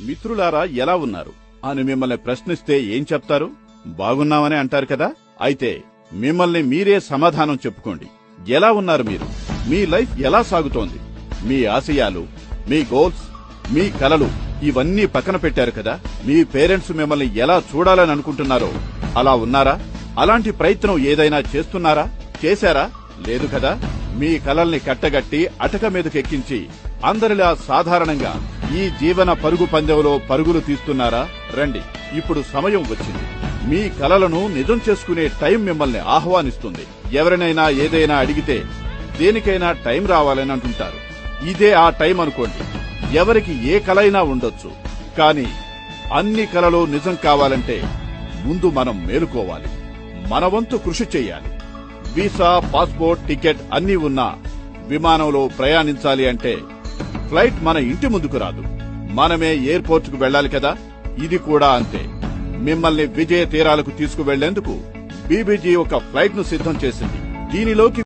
మిత్రులారా ఎలా ఉన్నారు? అని మిమ్మల్ని ప్రశ్నిస్తే ఏం చెప్తారు? బాగున్నామని అంటారు కదా? అయితే మిమ్మల్ని మీరే సమాధానం చెప్పుకోండి. ఎలా ఉన్నారు మీరు? మీ లైఫ్ ఎలా సాగుతోంది? మీ ఆశయాలు మీ గోల్స్ మీ కలలు ఇవన్నీ పక్కన పెట్టారు కదా? మీ పేరెంట్స్ మిమ్మల్ని ఎలా చూడాలని అనుకుంటున్నారో అలా ఉన్నారా? అలాంటి ప్రయత్నం ఏదైనా చేస్తున్నారా? చేశారా? లేదు కదా? మీ కలల్ని కట్టగట్టి అటక మీదకెక్కించి అందరిలా సాధారణంగా ఈ జీవన పరుగు పందెంలో పరుగులు తీస్తున్నారా? రండి ఇప్పుడు సమయం వచ్చింది. మీ కలలను నిజం చేసుకునే టైం మిమ్మల్ని ఆహ్వానిస్తుంది. ఎవరినైనా ఏదైనా అడిగితే దేనికైనా టైం రావాలని అంటుంటారు. ఇదే ఆ టైం అనుకోండి. ఎవరికి ఏ కలైనా ఉండొచ్చు. కానీ అన్ని కలలు నిజం కావాలంటే ముందు మనం మేలుకోవాలి. మన వంతు కృషి చేయాలి. వీసా పాస్పోర్ట్ టికెట్ అన్నీ ఉన్నా విమానంలో ప్రయాణించాలి అంటే ఫ్లైట్ మన ఇంటి ముందుకు రాదు. మనమే ఎయిర్పోర్ట్కు వెళ్ళాలి కదా? ఇది కూడా అంతే. మిమ్మల్ని విజయ తీరాలకు తీసుకువెళ్ళేందుకు బీబీజీ ఒక ఫ్లైట్ను సిద్ధం చేసింది. దీనిలోకి